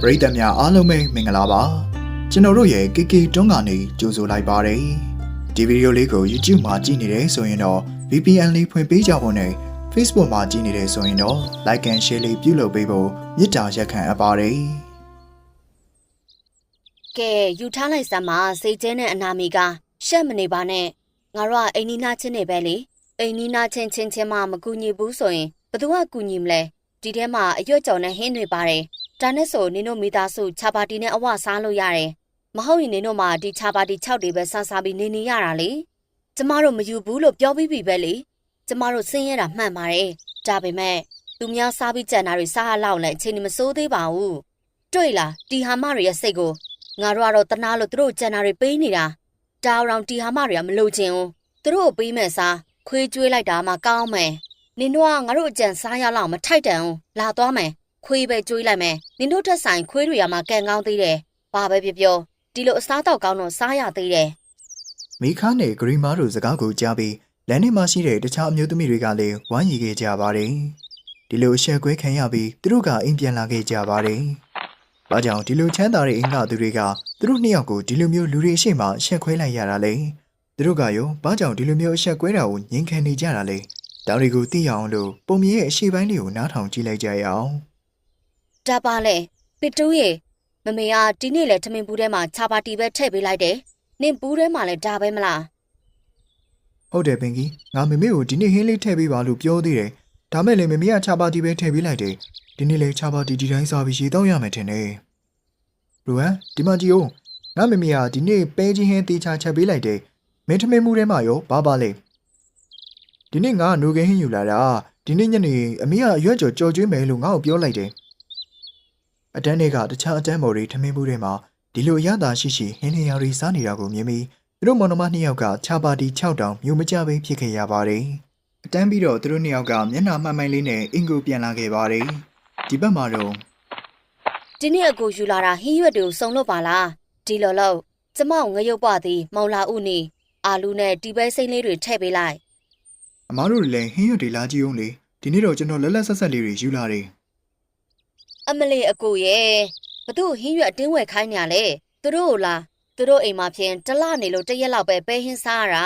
ပရိသတ်များအားလုံးပဲမင်္ဂလာပါကျွန်တော်တို့ရဲ့ KK တွန်းကနေကြိုဆိုလိုက်ပါတယ်ဒီဗီဒီယိုလေးကို YouTube မှာကြည့်နေတယ်ဆိုရင်တော့ VPN လေးဖွင့်ပေးကြဖို့နဲ့ Facebook မှာကြည့်နေတယ်ဆိုရင်တော့ Like and Share လေးပြုလုပ်ပေးဖို့မေတ္တာရက်ခံအပ်ပါတယ်ကဲယူထားလိုက်စမ်းပါစိတ်ကျဲနဲ့အနာမီကရှက်မနေပါနဲ့ငါတို့ကအိမ်နီးနားချင်းနေပဲလေအိမ်နီးနားချင်းချင်းချင်းမှမကူညီဘူးဆိုရင်ဘသူကကူညီမလဲဒီထဲမှာအရွက်ကြော်နဲ့ဟင်းတွေပါတယ် ဒါနဲ့ဆိုနင်တို့မိသားစုခြာပါတီနဲ့အဝစားလို့ရတယ်မဟုတ်ရင်နင်တို့မှဒီခြာပါတီ6တွေပဲဆန်းစားပြီးနေနေရတာလေကျမတို့မယူဘူးလို့ပြောပြီးပြီပဲလေကျမတို့ဆင်းရဲတာမှန်ပါတယ်ဒါပေမဲ့သူများစားပြီးကြံတာတွေစားရလောက်လဲအချိန်မစိုးသေးပါဘူးတွေ့လားဒီဟာမတွေရဲ့စိတ်ကိုငါတို့ကတော့တနာလို့သူတို့ကြံတာတွေပေးနေတာတာအောင်တီဟာမတွေကမလို့ခြင်းဘူးသူတို့ကိုပေးမဲ့စားခွေးကျွေးလိုက်တာမှကောင်းမယ်နင်တို့ကငါတို့အကြံစားရလောက်မထိုက်တန်ဘူးလာသွားမယ် ခွေးပဲကျွေးလိုက်မယ်နင်တို့ထက်ဆိုင်ခွေးတွေရမှာကန်ကောင်းသေးတယ်ဘာပဲပြောပြောဒီလိုအစားတော့ကောင်းတော့စားရသေးတယ်မိခါနဲ့ဂရီမာတို့စကားကိုကြားပြီးလမ်းထဲမှာရှိတဲ့တခြားအမျိုးသမီးတွေကလည်းဝမ်းရည်ခဲ့ကြပါတယ်ဒီလိုအဆက်ကွဲခံရပြီးသူတို့ကအိမ်ပြန်လာခဲ့ကြပါတယ်ဘာကြောင့်ဒီလိုချမ်းသာတဲ့အိမ်ကသူတွေကသူတို့နှစ်ယောက်ကိုဒီလိုမျိုးလူတွေအရှိမအဆက်ခွဲလိုက်ရတာလဲသူတို့ကရောဘာကြောင့်ဒီလိုမျိုးအဆက်ကွဲတာကိုငြင်းခံနေကြတာလဲဒါတွေကိုသိရအောင်လို့ပုံမြင်ရဲ့အရှိပိုင်းလေးကိုနားထောင်ကြည့်လိုက်ကြရအောင် ဒါပါလေပစ်တူးရေမမေကဒီနေ့လေထမင်းဘူးထဲမှာခြာပါတီပဲထည့်ပေးလိုက်တယ်နင်ဘူးထဲမှာလည်းဒါပဲမလားဟုတ်တယ်ပင်ကြီးငါမေမေကိုဒီနေ့ဟင်းလေးထည့်ပေးပါလို့ပြောသေးတယ်ဒါမဲ့လည်းမေမေကချာပါတီပဲထည့်ပေးလိုက်တယ်ဒီနေ့လေချာပါတီဒီတိုင်းစားပြီးရေတောက်ရမယ်ထင်တယ်လူဟန်ဒီမကြီးအောင်ငါမေမေကဒီနေ့ပဲချင်းဟင်းတေချာချက်ပေးလိုက်တယ်မင်းထမင်းမှုထဲမှာရောဘာပါလဲဒီနေ့ငါနိုကင်းဟင်းယူလာတာဒီနေ့ညနေအမေကအရွက်ကြော်ကြော်ကျွေးမယ်လို့ငါ့ကိုပြောလိုက်တယ် အတန်းတွေကတခြားအတန်းမော်တွေထမင်းမှုထဲမှာဒီလိုအရသာရှိရှိဟင်းလျာတွေစားနေတာကိုမြင်ပြီးသူတို့မောင်နှမနှစ်ယောက်ကခြာပါတီ6တောင်မြို့မကြပဲဖြစ်ခဲ့ရပါတယ်။အတန်းပြီးတော့သူတို့နှစ်ယောက်ကမျက်နှာမှန်မှန်လေးနဲ့အင်ကိုပြန်လာခဲ့ပါတယ်။ဒီဘက်မှာတော့ဒီနေ့အကိုယူလာတာဟင်းရွက်တွေကိုစုံလို့ပါလားဒီလိုလို့ကျမောက်ငရုတ်ပွားသည်မောင်လာဥနီအာလူနဲ့တီပဲစိမ့်လေးတွေထည့်ပေးလိုက်အမားတို့လည်းဟင်းရွက်တွေလာကြည့်အောင်လေဒီနေ့တော့ကျွန်တော်လက်လက်ဆက်ဆက်လေးတွေယူလာတယ် အမလေးအကိုရဲ့ဘသူ့ဟင်းရွက်အတင်းဝယ်ခိုင်းနေရလဲသူတို့ကိုလားသူတို့အိမ်မှာဖြင့်တလနေလို့တစ်ရက်လောက်ပဲပဲဟင်းစားရတာ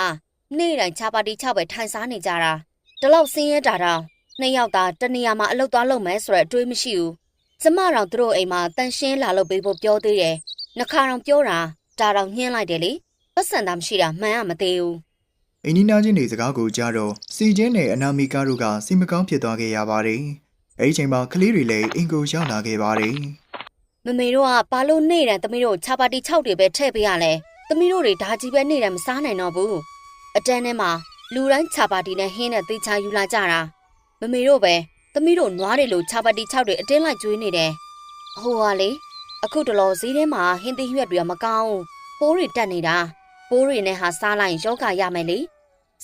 နေ့တိုင်းချာပါတီချပဲထိုင်စားနေကြတာဒီလောက်ဆင်းရဲတာတောင်နှစ်ယောက်သာတနေရာမှာအလုပ်သွားလုပ်မယ်ဆိုတဲ့အတွေးမရှိဘူးကျမတောင်သူတို့အိမ်မှာတန်ရှင်းလာလို့ပေးဖို့ပြောသေးတယ်နှခါတောင်ပြောတာဒါတောင်ညှင်းလိုက်တယ်လေပတ်စံတာမရှိတာမှန်ရမသေးဘူး။အိန္ဒိနာချင်းတွေစကားကိုကြားတော့စီချင်းနဲ့အနာမီကာတို့ကစိတ်မကောင်းဖြစ်သွားခဲ့ရပါတယ်။ အဲဒီချိန်မှာကလေးတွေလည်းအင်ကိုရောက်လာခဲ့ပါတယ်မမေတို့ကဘာလို့နေတယ်သမီးတို့ခြာပါတီ6တွေပဲထည့်ပေးရလဲသမီးတို့တွေဒါကြီးပဲနေတယ်မစားနိုင်တော့ဘူးအတန်းထဲမှာလူတိုင်းခြာပါတီနဲ့ဟင်းနဲ့တေချာယူလာကြတာမမေတို့ပဲသမီးတို့နွားတွေလိုခြာပါတီ6တွေအတင်းလိုက်ကျွေးနေတယ်ဟိုဟာလေအခုတလောဈေးထဲမှာဟင်းသီးရွက်တွေကမကောင်းဘူးပိုးတွေတက်နေတာပိုးတွေနဲ့ဟာစားလိုက်ရင်ယောဂရမယ်လေ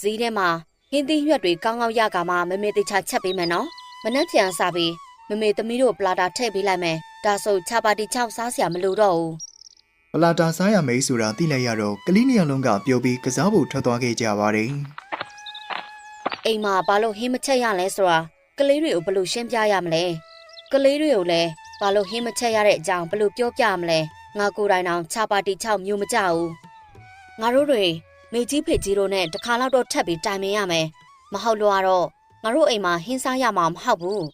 ဈေးထဲမှာဟင်းသီးရွက်တွေကောင်းကောင်းရကမှမမေတေချာချက်ပေးမယ်နော် မနှက်ပြန်စားပြီးမမေသမီးတို့ပလာတာထည့်ပေးလိုက်မယ်ဒါဆိုခြာပါတီ6စားစရာမလိုတော့ဘူး။ပလာတာစားရမယ်ဆိုတာသိလိုက်ရတော့ကလေးနှစ်ယောက်လုံးကပျော်ပြီးကစားဖို့ထွက်သွားခဲ့ကြပါတယ်။အိမ်မှာဘာလို့ဟင်းမချက်ရလဲဆိုတာကလေးတွေကိုဘယ်လိုရှင်းပြရမလဲကလေးတွေကိုလည်းဘာလို့ဟင်းမချက်ရတဲ့အကြောင်းဘယ်လိုပြောပြမလဲငါကိုယ်တိုင်တောင်ခြာပါတီ6မျိုးမကြဘူးငါတို့တွေမေကြီးဖေကြီးတို့နဲ့တခါတော့တော့ထပ်ပြီးတိုင်ပင်ရမယ်မဟုတ်လို့ကတော့ ငါတို့အိမ်မှာဟင်းစားရမှာမဟုတ်ဘူး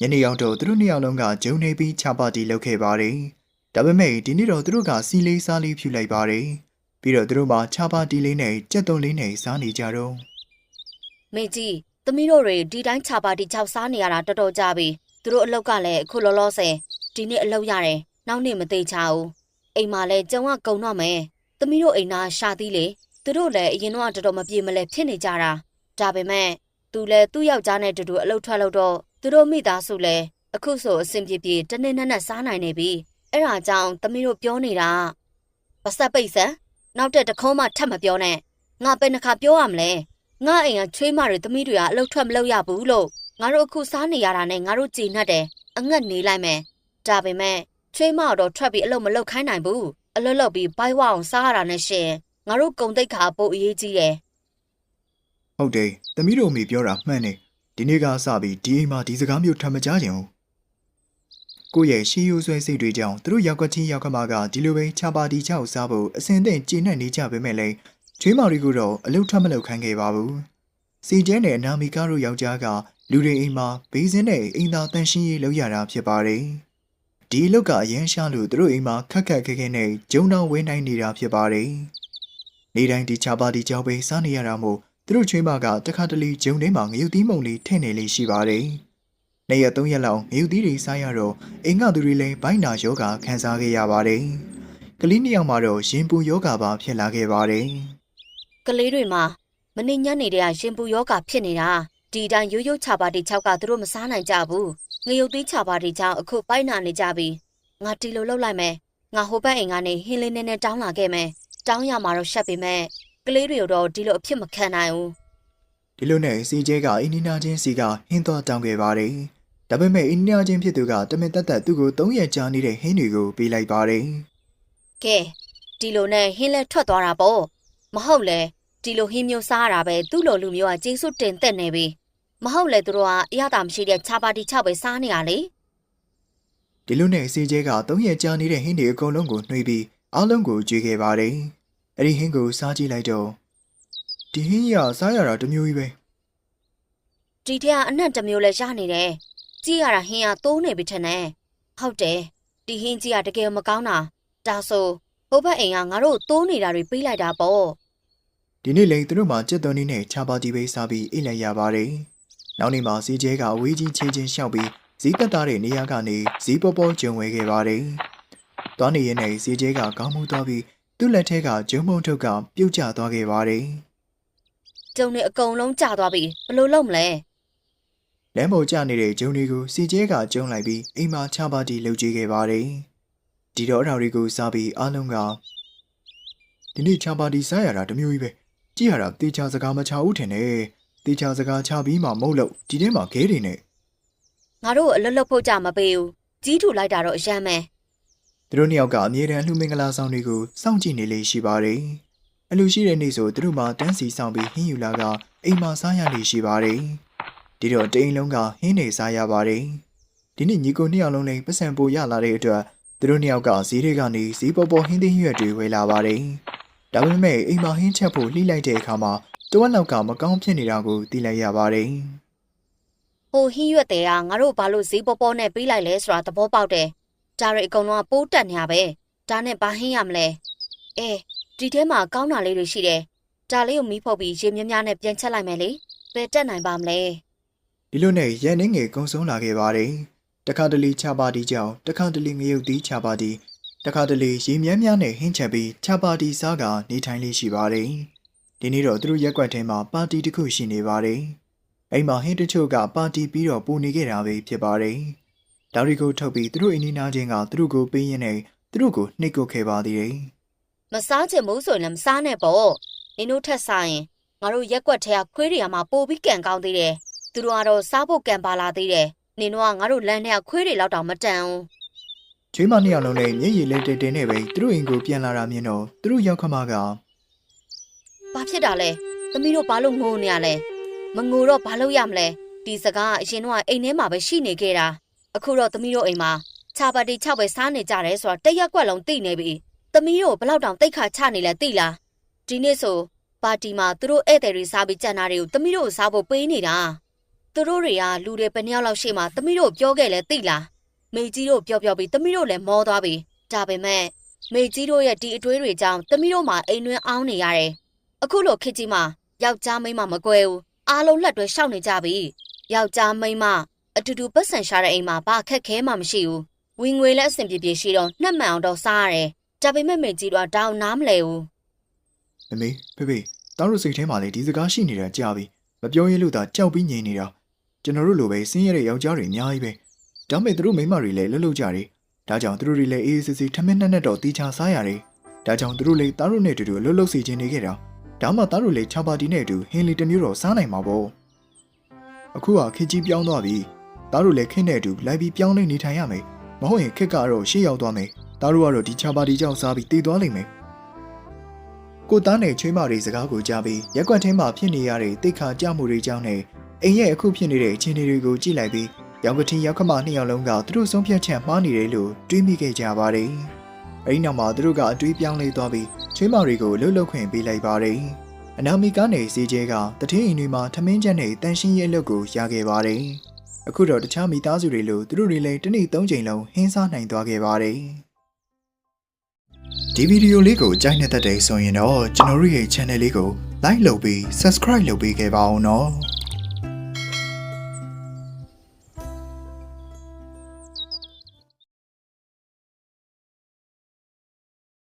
ညနေရောက်တော့သူတို့နှစ်ယောက်လုံးကဂျုံနေပြီးချပါတီလုပ်ခဲ့ပါတယ်။ဒါပေမဲ့ဒီနေ့တော့သူတို့ကစီလေးစားလေးဖြူလိုက်ပါတယ်။ပြီးတော့သူတို့မှချပါတီလေးနဲ့ကြက်သွန်လေးနဲ့စားနေကြတော့မေကြီးသမီးတို့တွေဒီတိုင်းခြာပါတီ6စားနေရတာတော်တော်ကြာပြီသူတို့အလောက်ကလည်းအခုလောလောဆယ်ဒီနေ့အလောက်ရတယ်နောက်နေ့မသေးချဘူးအိမ်မှာလည်းကြုံကကုံတော့မယ်သမီးတို့အိမ်သားရှာသီးလေသူတို့လည်းအရင်တော့တော်တော်မပြေမလဲဖြစ်နေကြတာဒါပေမဲ့ သူလည်းသူ့ယောက်ျားနဲ့တူတူအလုပ်ထွက်လို့တော့သူတို့မိသားစုလည်းအခုဆိုအဆင်ပြေပြေတနေ့နဲ့နဲ့စားနိုင်နေပြီအဲ့ဒါကြောင့်သမီးတို့ပြောနေတာပစက်ပိတ်စံနောက်တဲ့တခုံးမှထပ်မပြောနဲ့ငါပဲနှခါပြောရမလဲငါအိမ်ကချွေးမတွေသမီးတွေကအလုတ်ထွက်မလုပ်ရဘူးလို့ငါတို့အခုစားနေရတာနဲ့ငါတို့ကြည်နှက်တယ်အငတ်နေလိုက်မယ်ဒါပေမဲ့ချွေးမတော့ထွက်ပြီးအလုတ်မလုပ်ခိုင်းနိုင်ဘူးအလုတ်လုပ်ပြီးဘိုက်ဝအောင်စားရတာနဲ့ရှင်ငါတို့ကုံတိတ်ခါပို့အရေးကြီးတယ် ဟုတ်တယ်။သမီးတို့အမေပြောတာမှန်တယ်။ဒီနေ့ကစပြီးဒီအိမ်မှာဒီစကားမျိုးထပ်မကြခြင်းဘူးကိုယ့်ရဲ့ရှေးရိုးဆွဲစိတ်တွေကြောင့်သူတို့ရောက်ကွက်ချင်းရောက်ခမကဒီလိုပဲချပါတီချောက်စားဖို့အစင်သင့်ကျေနပ်နေကြပေမဲ့လည်းချွေးမော်ရီကတော့အလုတ်ထမလုပ်ခိုင်းခဲ့ပါဘူးစီကျဲနဲ့အနာမီကာတို့ယောက်ျားကလူတွေအိမ်မှာဘေးစင်းနဲ့အိမ်သာတန်ရှင်းရေးလုပ်ရတာဖြစ်ပါတယ်ဒီအလုပ်ကအရန်ရှာလို့သူတို့အိမ်မှာခက်ခက်ခဲခဲနဲ့ဂျုံတောင်ဝင်းနိုင်နေတာဖြစ်ပါတယ်နေတိုင်းဒီချပါတီချောက်ပဲစားနေရတာမို့သူ တို့ချွေးမကတခါတလေဂျုံထဲမှာငရုတ်သီးမုံလေးထည့်နေလေးရှိပါတယ်နေ့ရက်၃ရက်လောက်ငရုတ်သီးတွေစားရတော့အိမ်ကသူတွေလည်းဘိုင်းနာယောဂခံစားခဲ့ရပါတယ်ကလေးနှစ်ယောက်မှာတော့ရင်ပူယောဂပါဖြစ်လာခဲ့ပါတယ်ကလေးတွေမှာမနေညနေတည်းကရှင်ပူယောဂဖြစ်နေတာဒီအတိုင်းရိုးရိုးချပါတီ6ကသူတို့မစားနိုင်ကြဘူးငရုတ်သီးချပါတီကြောင့်အခုပိုက်နာနေကြပြီငါတီလိုလှုပ်လိုက်မယ်ငါဟိုဘက်အိမ်ကနေဟင်းလေးနဲ့နဲ့တောင်းလာခဲ့မယ်တောင်းရမှာတော့ရှက်ပေမဲ့ ကလေးတွေတော့ဒီလိုအဖြစ်မခံနိုင်ဘူးဒီလိုနဲ့စီကျဲကအင်းနီနာချင်းစီကဟင်းသွားတောင်းခဲ့ပါတယ်။ဒါပေမဲ့အင်းနီနာချင်းဖြစ်သူကတမင်တက်တက်သူ့ကို၃ရက်ကြာနေတဲ့ဟင်းတွေကိုပေးလိုက်ပါတယ်ကဲဒီလိုနဲ့ဟင်းလဲထွက်သွားတာပေါ့မဟုတ်လေဒီလိုဟင်းမျိုးစားရတာပဲသူ့လိုလူမျိုးကကျေးဇူးတင်သက်နေပြီမဟုတ်လေသူတို့ကအရသာမရှိတဲ့ခြာပါတီ6ပဲစားနေရလေ။ဒီလိုနဲ့စီကျဲက၃ရက်ကြာနေတဲ့ဟင်းတွေအကုန်လုံးကိုနှွေးပြီးအားလုံးကိုကြွေခဲ့ပါတယ်။ အဲ့ဒီဟင်းကိုစားကြည့်လိုက်တော့ဒီဟင်းကြီးကစားရတာတစ်မျိုးကြီးပဲဒီထက်ကအနံ့တစ်မျိုးလဲရနေတယ်ကြည့်ရတာဟင်းကတိုးနေပြီထင်တယ်ဟုတ်တယ်ဒီဟင်းကြီးကတကယ်မကောင်းတာဒါဆိုဟိုဘက်အိမ်ကငါတို့တိုးနေတာတွေပေးလိုက်တာပေါ့။ဒီနေ့လေသူတို့မှကြက်သွန်နီနဲ့ချာပါတီပဲစားပြီးအိတ်လိုက်ရပါတယ်။နောက်နေ့မှာစီကျဲကအဝေးကြီးချင်းချင်းရှောက်ပြီးဇီးတက်တာတဲ့နေရာကနေဇီးပေါ်ပေါ်ကျုံဝဲခဲ့ပါတယ်။သွားနေရင်နဲ့စီကျဲကကောင်းမှုသွားပြီး သူ့လက်ထဲကဂျုံမုံထုတ်ကပြုတ်ကျသွားခဲ့ပါတယ်။ကျုံနေအကုန်လုံးကြာသွားပြီဘယ်လိုလုပ်မလဲလမ်းပေါ်ကျနေတဲ့ဂျုံတွေကိုစီကျဲကကျုံလိုက်ပြီးအိမ်မှာချပါတီလှုပ်ကြည့်ခဲ့ပါတယ်။ဒီတော့အရာတွေကိုစားပြီးအားလုံးကဒီနေ့ချပါတီစားရတာတစ်မျိုးကြီးပဲကြည့်ရတာတေချာစကားမချဘူးထင်တယ်။တေချာစကားချပြီးမှမဟုတ်လို့ဒီထဲမှာခဲတွေနဲ့ငါတို့အလွတ်လွတ်ဖို့ကြမပေးဘူးကြီးထူလိုက်တာတော့အယမ်းပဲ သူတို့နှစ်ယောက်ကအမြဲတမ်းအလှမင်္ဂလာဆောင်တွေကိုစောင့်ကြည့်နေလေရှိပါတယ်။အလူရှိတဲ့နေ့ဆိုသူတို့မှတန်းစီဆောင်ပြီးဟင်းယူလာကအိမ်မှာစားရလေရှိပါတယ်။ဒီတော့တိန်လုံးကဟင်းနေစားရပါတယ်။ဒီနေ့ညီကိုနှစ်ယောက်လုံးလည်းပတ်စံပိုရလာတဲ့အတွက်သူတို့နှစ်ယောက်ကဈေးတွေကနေဈေးပေါ်ပေါ်ဟင်းသီးရွက်တွေဝယ်လာပါတယ်။ဒါပေမဲ့အိမ်မှာဟင်းချက်ဖို့လှိလိုက်တဲ့အခါမှာတဝက်လောက်ကမကောင်းဖြစ်နေတာကိုသိလိုက်ရပါတယ်။ဟိုဟင်းရွက်တဲ့ကငါတို့ဘာလို့ဈေးပေါ်ပေါ်နဲ့ပေးလိုက်လဲဆိုတာသဘောပေါက်တယ် ဒါတွေအကုန်လုံးကပိုးတက်နေရပဲဒါနဲ့ဘာဟင်းရမလဲအဲဒီထဲမှာကောင်းတာလေးတွေရှိတယ်ဒါလေးကိုမီးဖုတ်ပြီးရေမြများများနဲ့ပြန်ချက်လိုက်မယ်လေဘယ်တက်နိုင်ပါမလဲဒီလိုနဲ့ရန်နှင်းငယ်ကုံဆုံးလာခဲ့ပါတယ်။တခါတလေချပါတီကြောင့်တခါတလေငရုတ်သီးချပါတီတခါတလေရေမြန်းမြန်းနဲ့ဟင်းချက်ပြီးချပါတီစားကနေထိုင်လေးရှိပါတယ်။ဒီနေ့တော့သူတို့ရက်ကွက်ထဲမှာပါတီတစ်ခုရှိနေပါတယ်။အိမ်မှာဟင်းတချို့ကပါတီပြီးတော့ပူနေခဲ့တာပဲဖြစ်ပါတယ်။ ဒါတွေကိုထုတ်ပြီးသူတို့အင်းနီနာချင်းကသူတို့ကိုပေးရင်းနဲ့သူတို့ကိုနှိပ်ကွပ်ခဲ့ပါသေးတယ်။မစားချင်ဘူးဆိုရင်လည်းမစားနဲ့ပေါ့နင်တို့ထက်စားရင်ငါတို့ရက်ကွက်ထဲကခွေးတွေကမှပိုပြီးကန်ကောင်းသေးတယ်သူတို့ကတော့စားဖို့ကန်ပါလာသေးတယ်နင်တို့ကငါတို့လမ်းထဲကခွေးတွေလောက်တောင်မတန်ဘူးချွေးမနှစ်ယောက်လုံးနဲ့မျက်ရည်လေးတဲတဲနဲ့ပဲသူတို့အိမ်ကိုပြန်လာတာမြင်တော့သူတို့ရောက်ခမကဘာဖြစ်တာလဲသမီးတို့ဘာလို့ငိုနေရလဲမငိုတော့ဘာလို့ရမလဲဒီစကားကအရင်တော့အိမ်ထဲမှာပဲရှိနေခဲ့တာ အခုတော့သမီးတို့အိမ်မှာခြာပါတီ၆ပဲစားနေကြတယ်ဆိုတော့တက်ရက်ကွက်လုံးသိနေပြီသမီးတို့ဘယ်လောက်တောင်တိတ်ခါချနေလဲသိလားဒီနေ့ဆိုပါတီမှာသူတို့ဧည့်သည်တွေစားပြီးကြံတာတွေကိုသမီးတို့စားဖို့ပေးနေတာသူတို့တွေကလူတွေဘယ်နှစ်ယောက်လောက်ရှိမှသမီးတို့ပြောခဲ့လဲသိလားမေကြီးတို့ပြောပြောပြီးသမီးတို့လည်းမောသွားပြီဒါပေမဲ့မေကြီးတို့ရဲ့ဒီအတွေးတွေကြောင့်သမီးတို့မှာအိမ်တွင်းအောင်းနေရတယ်အခုလိုခေတ်ကြီးမှာယောက်ျားမိန်းမမကွဲဘူးအားလုံးလက်တွဲရှောက်နေကြပြီယောက်ျားမိန်းမ အတူတူပတ်စံရှာတဲ့အိမ်မှာဘာအခက်ခဲမှမရှိဘူးဝင်ငွေလည်းအဆင်ပြေပြေရှိတော့နှက်မှန်အောင်တော့စားရတယ်ဒါပေမဲ့မေကြီးတို့ကတောင်းနားမလဲဘူးမမေဖေဖေတောင်းတို့စိတ်ထဲမှာလေဒီစကားရှိနေတာကြာပြီမပြောရလို့သာကြောက်ပြီးငြိမ်နေတာကျွန်တော်တို့လိုပဲဆင်းရဲတဲ့ယောက်ျားတွေအများကြီးပဲဒါပေမဲ့သူတို့မိန်းမတွေလည်းလှုပ်လှုပ်ကြတယ်ဒါကြောင့်သူတို့တွေလည်းအေးအေးဆေးဆေးထမင်းနဲ့နဲ့တော့တီချာစားရတယ်ဒါကြောင့်သူတို့လည်းတားတို့နဲ့အတူတူလှုပ်လှုပ်စီခြင်းနေခဲ့တာဒါမှတားတို့လည်းချာပါတီနဲ့အတူဟင်းလီတစ်မျိုးတော့စားနိုင်မှာပေါ့အခုကခေတ်ကြီးပြောင်းသွားပြီ တားတို့လည်းခင်းနဲ့အတူလိုက်ပြီးပြောင်းလဲနေထိုင်ရမယ်မဟုတ်ရင်ခက်ကတော့ရှေ့ရောက်သွားမယ်တားတို့ကတော့ဒီချာပါတီကြောင့်စားပြီးတည်သွားလိမ့်မယ်ကိုသားနဲ့ချွေးမတွေစကားကိုကြားပြီးရက်ကွက်ထဲမှာဖြစ်နေရတဲ့တိတ်ခါကြမှုတွေကြောင့်နဲ့အိမ်ရဲ့အခုဖြစ်နေတဲ့အခြေအနေတွေကိုကြည့်လိုက်ပြီးရောင်ကတိရောက်ခမနှစ်ယောက်လုံးကသူတို့ဆုံးဖြတ်ချက်မှားနေတယ်လို့တွေးမိခဲ့ကြပါတယ်။အဲဒီနောက်မှာသူတို့ကအတွေးပြောင်းလဲသွားပြီးချွေးမတွေကိုလှုပ်လှုပ်ခွင့်ပေးလိုက်ပါတယ်။အနာမီကနေစီကျဲကတထင်းအိမ်တွေမှာထမင်းချက်နဲ့တန်ရှင်းရဲ့အလုပ်ကိုရခဲ့ပါတယ်။ အခုတော့တခြားမိသားစုတွေလိုသူတို့တွေလည်းတစ်နေ့သုံးချိန်လုံးဟင်းစားနိုင်သွားခဲ့ပါတယ်။ဒီဗီဒီယိုလေးကိုကြိုက်နေတဲ့တဲ့ဆိုရင်တော့ကျွန်တော်တို့ရဲ့ channel လေးကို like လုပ်ပြီး subscribe လုပ်ပေးခဲ့ပါအောင်နော်။